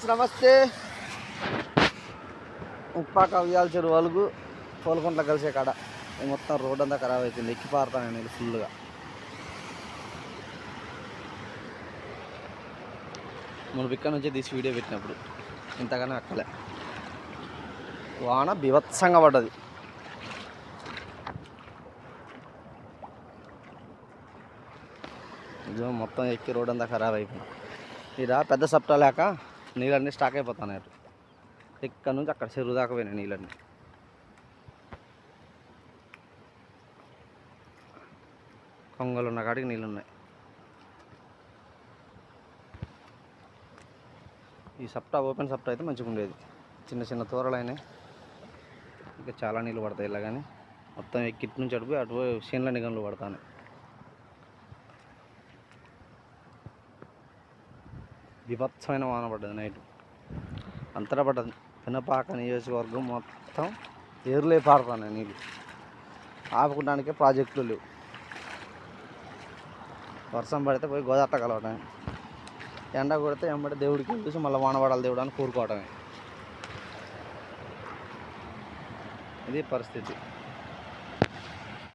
Friends నమస్తే. ఉప్పాక ఉయ్యాల చెరువు వాళ్ళకు పోలకుంట్ల కలిసే కాడ. మొత్తం రోడ్ అంతా ఖరాబ్ అవుతుంది ఎక్కి పారుతాను నేను ఫుల్గా మన ఇక్కడ నుంచి తీసి వీడియో పెట్టినప్పుడు. ఇంతగానే అక్కలే వాన బీభత్సంగా పడ్డది. ఇదిగో మొత్తం ఎక్కి రోడ్ అంతా ఖరాబ్ అయిపోయింది. ఇలా పెద్ద సప్టా లేక నీళ్ళన్నీ స్టాక్ అయిపోతున్నాయి అటు. ఇక్కడ నుంచి అక్కడ చెరువు దాకా పోయినాయి నీళ్ళన్నీ. కొంగలు ఉన్న కాడికి నీళ్ళు ఉన్నాయి ఈ సప్టా ఓపెన్ సప్టా అయితే మంచిగా ఉండేది. చిన్న చిన్న తోరలు అయినాయి. ఇంకా చాలా నీళ్ళు పడతాయి ఇలా కానీ మొత్తం ఎక్కిట్ నుంచి అడిపోయి పోయి అటు పోయి పడతాను విభత్సమైన వాన పడ్డది నైట్. అంతటా పడ్డది. పినపాక నియోజకవర్గం మొత్తం ఏర్లే పారుతాను నీళ్ళు. ఆపుకోవడానికే ప్రాజెక్టులు లేవు. వర్షం పడితే పోయి గోదాట కలవటమే. ఎండ కొడితే ఎంబడి దేవుడికి చూసి మళ్ళీ వాన పడాలి దేవుడు అని కోరుకోవటమే. ఇది పరిస్థితి.